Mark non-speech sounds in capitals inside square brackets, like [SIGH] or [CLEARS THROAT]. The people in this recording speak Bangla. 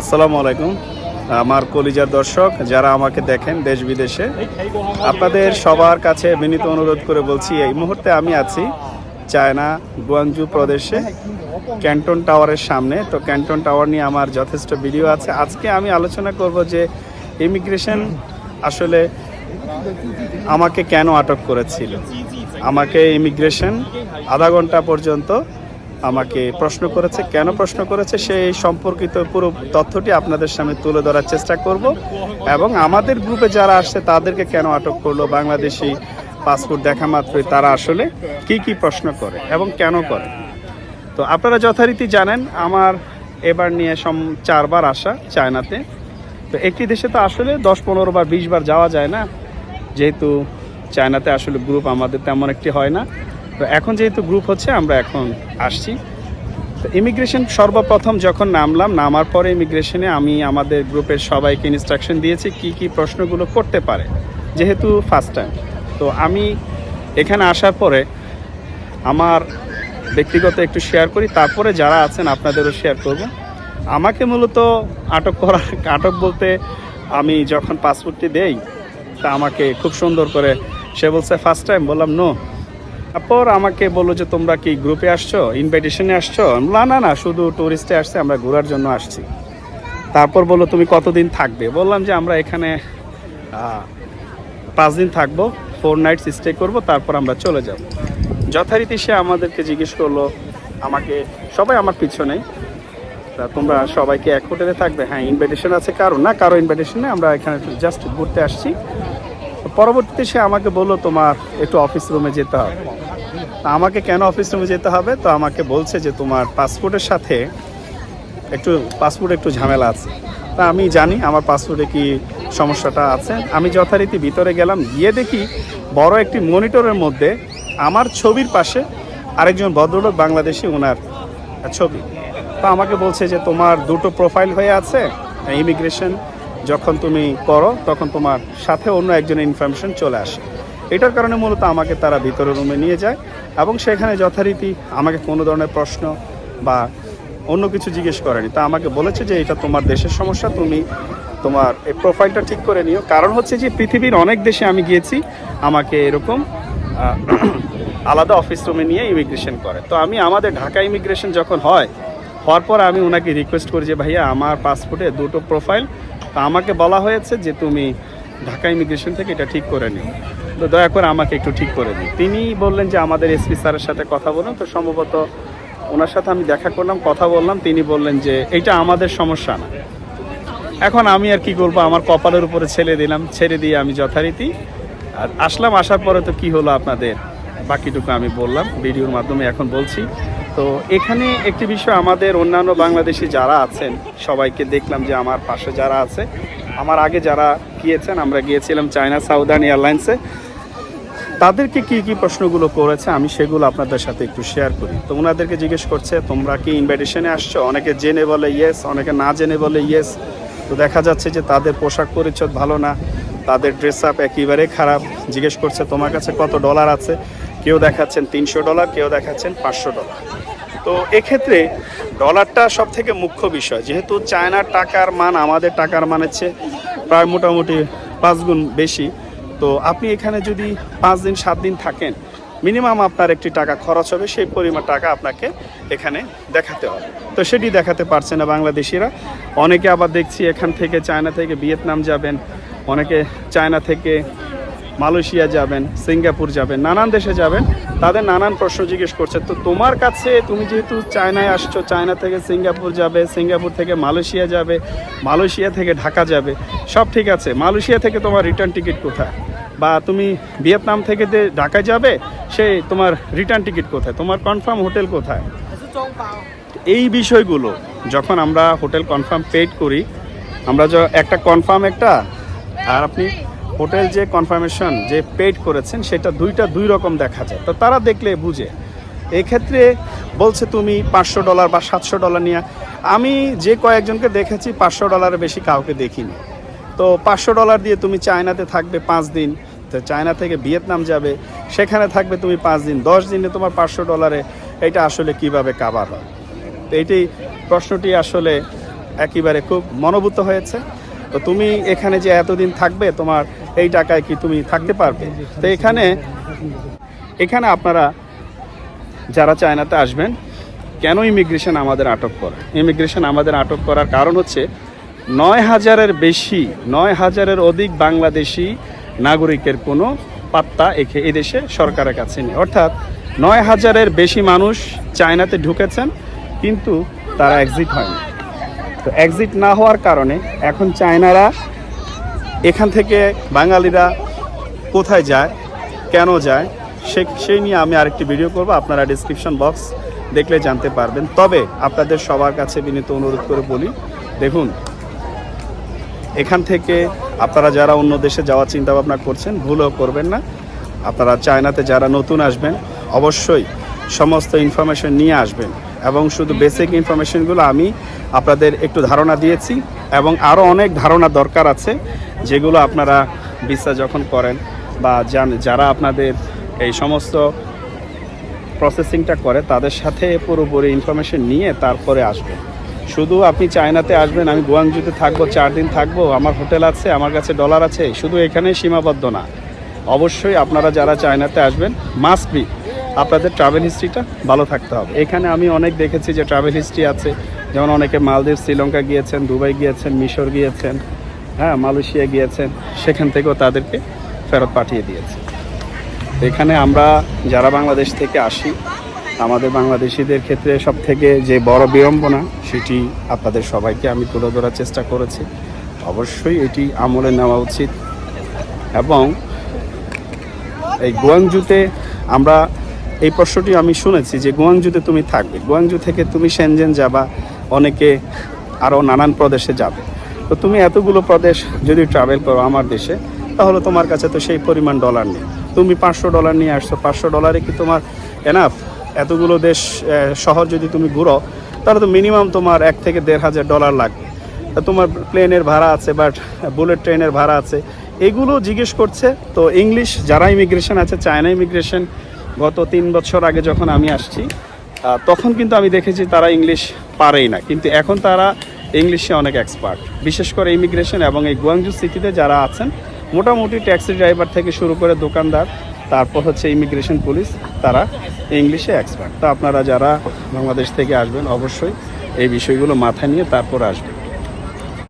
আসসালামু আলাইকুম। আমার কলিজার দর্শক, যারা আমাকে দেখেন দেশ বিদেশে, আপনাদের সবার কাছে বিনীত অনুরোধ করে বলছি, এই মুহূর্তে আমি আছি চায়না গুয়াংজু প্রদেশে, ক্যান্টন টাওয়ারের সামনে। তো ক্যান্টন টাওয়ার নিয়ে আমার যথেষ্ট ভিডিও আছে। আজকে আমি আলোচনা করব যে ইমিগ্রেশন আসলে আমাকে কেন আটক করেছিল? আমাকে ইমিগ্রেশন আধা ঘণ্টা পর্যন্ত আমাকে প্রশ্ন করেছে, কেন প্রশ্ন করেছে, সেই সম্পর্কিত পুরো তথ্যটি আপনাদের সামনে তুলে ধরার চেষ্টা করব। এবং আমাদের গ্রুপে যারা আসছে, তাদেরকে কেন আটক করল বাংলাদেশি পাসপোর্ট দেখা মাত্রই তারা আসলে কি কি প্রশ্ন করে এবং কেন করে? তো আপনারা যথারীতি জানেন, আমার এবার নিয়ে সম চারবার আসা চায়নাতে। তো একটি দেশে তো আসলে দশ, পনেরো বার বিশ বার যাওয়া যায় না। যেহেতু চায়নাতে আসলে গ্রুপ আমাদের তেমন একটি হয় না। তো এখন যেহেতু গ্রুপ হচ্ছে, আমরা এখন আসছি। তো ইমিগ্রেশন সর্বপ্রথম যখন নামলাম, নামার পরে ইমিগ্রেশনে আমি আমাদের গ্রুপের সবাইকে ইনস্ট্রাকশন দিয়েছি কি কি প্রশ্নগুলো করতে পারে, যেহেতু ফার্স্ট টাইম তো আমি এখানে আসার পরে আমার ব্যক্তিগত একটু শেয়ার করি, তারপরে যারা আছেন আপনাদেরও শেয়ার করব। আমাকে মূলত আটক করা আটক বলতে আমি যখন পাসপোর্টটি দেই, তা আমাকে খুব সুন্দর করে, সে বলছে ফার্স্ট টাইম বললাম নো তারপর আমাকে বলল যে, তোমরা কি গ্রুপে আসছো? ইনভাইটেশনে আসছো? না না না, শুধু টুরিস্টে আসছে, আমরা ঘোরার জন্য আসছি। তারপর বলল, তুমি কতদিন থাকবে? বললাম যে, আমরা এখানে পাঁচ দিন থাকব ফোর নাইটস স্টে করব, তারপর আমরা চলে যাব। যথারীতি সে আমাদেরকে জিজ্ঞেস করল, আমাকে, সবাই আমার পিছনে তা তোমরা সবাইকে এক হোটেলে থাকবে? হ্যাঁ ইনভাইটেশন আছে কারও না, কারও ইনভাইটেশন আমরা এখানে জাস্ট ঘুরতে আসছি। পরবর্তীতে সে আমাকে বলল, তোমার একটু অফিস রুমে যেতে হবে। আমাকে কেন অফিস রুমে যেতে হবে? তো আমাকে বলছে যে, তোমার পাসপোর্টের সাথে একটু পাসপোর্টে একটু ঝামেলা আছে। তা আমি জানি আমার পাসপোর্টে কি সমস্যাটা আছে। আমি যথারীতি ভিতরে গেলাম, গিয়ে দেখি বড় একটি মনিটরের মধ্যে আমার ছবির পাশে আরেকজন ভদ্রলোক বাংলাদেশি ওনার ছবি। তো আমাকে বলছে যে, তোমার দুটো প্রোফাইল হয়ে আছে, ইমিগ্রেশন যখন তুমি করো, তখন তোমার সাথে অন্য একজনের ইনফরমেশন চলে আসে। এটার কারণে মূলত আমাকে তারা ভিতরের রুমে নিয়ে যায় এবং সেখানে যথারীতি আমাকে কোনো ধরনের প্রশ্ন বা অন্য কিছু জিজ্ঞেস করেনি। তা আমাকে বলেছে যে, এটা তোমার দেশের সমস্যা, তুমি তোমার এই প্রোফাইলটা ঠিক করে নিও। কারণ হচ্ছে যে, পৃথিবীর অনেক দেশে আমি গিয়েছি, আমাকে এরকম [CLEARS THROAT] আলাদা অফিস রুমে নিয়ে ইমিগ্রেশন করে। তো আমি আমাদের ঢাকা ইমিগ্রেশন যখন হয়, হওয়ার পর আমি ওনাকে রিকোয়েস্ট করি যে, ভাইয়া, আমার পাসপোর্টে দুটো প্রোফাইল তো আমাকে বলা হয়েছে যে তুমি ঢাকা ইমিগ্রেশন থেকে এটা ঠিক করে নিও। তো দয়া করে আমাকে একটু ঠিক করে দিই তিনি বললেন যে আমাদের এসপি স্যারের সাথে কথা বলুন। তো সম্ভবত ওনার সাথে আমি দেখা করলাম, কথা বললাম। তিনি বললেন যে এটা আমাদের সমস্যা না। এখন আমি আর কি করব? আমার কপালের উপরে ছেড়ে দিলাম, ছেড়ে দিয়ে আমি যথারীতি। আর আসলাম, আসার পরে তো কি হলো আপনাদের? বাকিটুকু আমি বললাম, ভিডিওর মাধ্যমে এখন বলছি। তো এখানে একটি বিষয়, আমাদের অন্যান্য বাংলাদেশি যারা আছেন, সবাইকে দেখলাম যে আমার পাশে যারা আছে। আমার আগে যারা গিয়েছেন, আমরা গিয়েছিলাম চায়না সাউদার্ন এয়ারলাইন্সে। তাদেরকে কি কি প্রশ্নগুলো করেছে, আমি সেগুলো আপনাদের সাথে একটু শেয়ার করি। তো ওনাদেরকে জিজ্ঞেস করছে, তোমরা কি ইনভাইটেশনে আসছো? অনেকে জেনে বলে ইয়েস অনেকে না জেনে বলে ইয়েস তো দেখা যাচ্ছে যে তাদের পোশাক পরিচ্ছদ ভালো না, তাদের ড্রেস আপ একেবারে খারাপ। জিজ্ঞেস করছে, তোমার কাছে কত ডলার আছে? কেউ দেখাচ্ছেন তিনশো ডলার, কেউ দেখাচ্ছেন পাঁচশো ডলার। তো এক্ষেত্রে ডলারটা সব থেকে মুখ্য বিষয়। যেহেতু চায়নার টাকার মান আমাদের টাকার মানের চেয়ে প্রায় মোটামুটি পাঁচ গুণ বেশি, তো আপনি এখানে যদি পাঁচ দিন, সাত দিন থাকেন, মিনিমাম আপনার একটি টাকা খরচ হবে, সেই পরিমাণ টাকা আপনাকে এখানে দেখাতে হবে। তো সেটি দেখাতে পারছে না বাংলাদেশিরা। অনেকে আবার দেখছি এখান থেকে চায়না থেকে ভিয়েতনাম যাবেন, অনেকে চায়না থেকে মালয়েশিয়া যাবেন, সিঙ্গাপুর যাবেন, নানান দেশে যাবেন, তাদের নানান প্রশ্ন জিজ্ঞেস করছে। তো তোমার কাছে তুমি যেহেতু চায়নায় আসছো, চায়না থেকে সিঙ্গাপুর যাবে, সিঙ্গাপুর থেকে মালয়েশিয়া যাবে, মালয়েশিয়া থেকে ঢাকা যাবে, সব ঠিক আছে। মালয়েশিয়া থেকে তোমার রিটার্ন টিকিট কোথায়? বা তুমি ভিয়েতনাম থেকে ঢাকায় যাবে, সে তোমার রিটার্ন টিকিট কোথায়? তোমার কনফার্ম হোটেল কোথায়? এই বিষয়গুলো যখন আমরা হোটেল কনফার্ম পেড করি, আমরা একটা কনফার্ম একটা, আর আপনি হোটেল যে কনফার্মেশন যে পেড করেছেন, সেটা দুইটা দুই রকম দেখা যায়। তো তারা দেখলে বুঝে। এক্ষেত্রে বলছে তুমি পাঁচশো ডলার বা সাতশো ডলার নিয়ে। আমি যে কয়েকজনকে দেখেছি, পাঁচশো ডলারের বেশি কাউকে দেখিনি। তো পাঁচশো ডলার দিয়ে তুমি চায়নাতে থাকবে পাঁচ দিন, তো চায়না থেকে ভিয়েতনাম যাবে, সেখানে থাকবে তুমি পাঁচ দিন, দশ দিনে তোমার পাঁচশো ডলারে এটা আসলে কীভাবে কাবার হয়? তো এইটি প্রশ্নটি আসলে একেবারে খুব মনোভূত হয়েছে। তো তুমি এখানে যে এতদিন থাকবে, তোমার এই টাকায় কি তুমি থাকতে পারবে? তো এখানে এখানে আপনারা যারা চায়নাতে আসবেন, কেন ইমিগ্রেশন আমাদের আটক করে? ইমিগ্রেশন আমাদের আটক করার কারণ হচ্ছে, নয় হাজারের বেশি, নয় হাজারের অধিক বাংলাদেশি নাগরিকের কোনো পাত্তা এখে এদেশে সরকারের কাছে নেই। অর্থাৎ, নয় হাজারের বেশি মানুষ চায়নাতে ঢুকেছেন, কিন্তু তারা এক্সিট হয়নি। তো এক্সিট না হওয়ার কারণে এখন চায়নারা এখান থেকে বাঙালিরা কোথায় যায়, কেন যায়, সে সেই নিয়ে আমি আরেকটি ভিডিও করব। আপনারা ডিসক্রিপশন বক্স দেখলে জানতে পারবেন। তবে আপনাদের সবার কাছে বিনীত অনুরোধ করে বলি, দেখুন, এখান থেকে আপনারা যারা অন্য দেশে যাওয়ার চিন্তা ভাবনা করছেন, ভুলও করবেন না। আপনারা চায়নাতে যারা নতুন আসবেন, অবশ্যই সমস্ত ইনফরমেশন নিয়ে আসবেন। এবং শুধু বেসিক ইনফরমেশনগুলো আমি আপনাদের একটু ধারণা দিয়েছি এবং আরও অনেক ধারণা দরকার আছে, যেগুলো আপনারা বিশ্বাস যখন করেন বা যারা আপনাদের এই সমস্ত প্রসেসিংটা করে, তাদের সাথে পুরোপুরি ইনফরমেশন নিয়ে তারপরে আসবেন। শুধু আপনি চায়নাতে আসবেন, আমি গুয়াংজুতে থাকব, চার দিন থাকব, আমার হোটেল আছে, আমার কাছে ডলার আছে, শুধু এখানে সীমাবদ্ধ না। অবশ্যই আপনারা যারা চায়নাতে আসবেন মাস্ট বি আপনাদের ট্রাভেল হিস্ট্রিটা ভালো থাকতে হবে। এখানে আমি অনেক দেখেছি যে ট্রাভেল হিস্ট্রি আছে। যেমন অনেকে মালদ্বীপ, শ্রীলঙ্কা গিয়েছেন, দুবাই গিয়েছেন, মিশর গিয়েছেন হ্যাঁ মালয়েশিয়া গিয়েছেন, সেখান থেকেও তাদেরকে ফেরত পাঠিয়ে দিয়েছে। এখানে আমরা যারা বাংলাদেশ থেকে আসি, আমাদের বাংলাদেশিদের ক্ষেত্রে সব থেকে যে বড় বিড়ম্বনা, সেটি আপনাদের সবাইকে আমি তুলে ধরার চেষ্টা করেছি। অবশ্যই এটি আমলে নেওয়া উচিত। এবং এই গুয়াংজুতে আমরা এই প্রশ্নটি আমি শুনেছি যে গোয়াংজুতে তুমি থাকবে। গোয়াংজু থেকে তুমি সেনজেন যাবা, অনেকে আরও নানান প্রদেশে যাবে। তো তুমি এতগুলো প্রদেশ যদি ট্রাভেল করো আমার দেশে, তাহলে তোমার কাছে তো সেই পরিমাণ ডলার নেই। তুমি পাঁচশো ডলার নিয়ে আসছো, পাঁচশো ডলারে কি তোমার এনাফ এতগুলো দেশ শহর যদি তুমি ঘুরো, তাহলে তো মিনিমাম তোমার এক থেকে দেড় হাজার ডলার লাগবে। তোমার প্লেনের ভাড়া আছে বাট বুলেট ট্রেনের ভাড়া আছে। এগুলো জিজ্ঞেস করছে, তো ইংলিশ যারা ইমিগ্রেশন আছে চায়না ইমিগ্রেশন গত তিন বছর আগে যখন আমি আসছি তখন কিন্তু আমি দেখেছি তারা ইংলিশ পারেই না। কিন্তু এখন তারা ইংলিশে অনেক এক্সপার্ট বিশেষ করে ইমিগ্রেশন এবং এই গুয়াংজু সিটিতে যারা আছেন, মোটামুটি ট্যাক্সি ড্রাইভার থেকে শুরু করে দোকানদার, তারপর হচ্ছে ইমিগ্রেশন পুলিশ তারা ইংলিশে এক্সপার্ট তো আপনারা যারা বাংলাদেশ থেকে আসবেন, অবশ্যই এই বিষয়গুলো মাথায় নিয়ে তারপর আসবেন।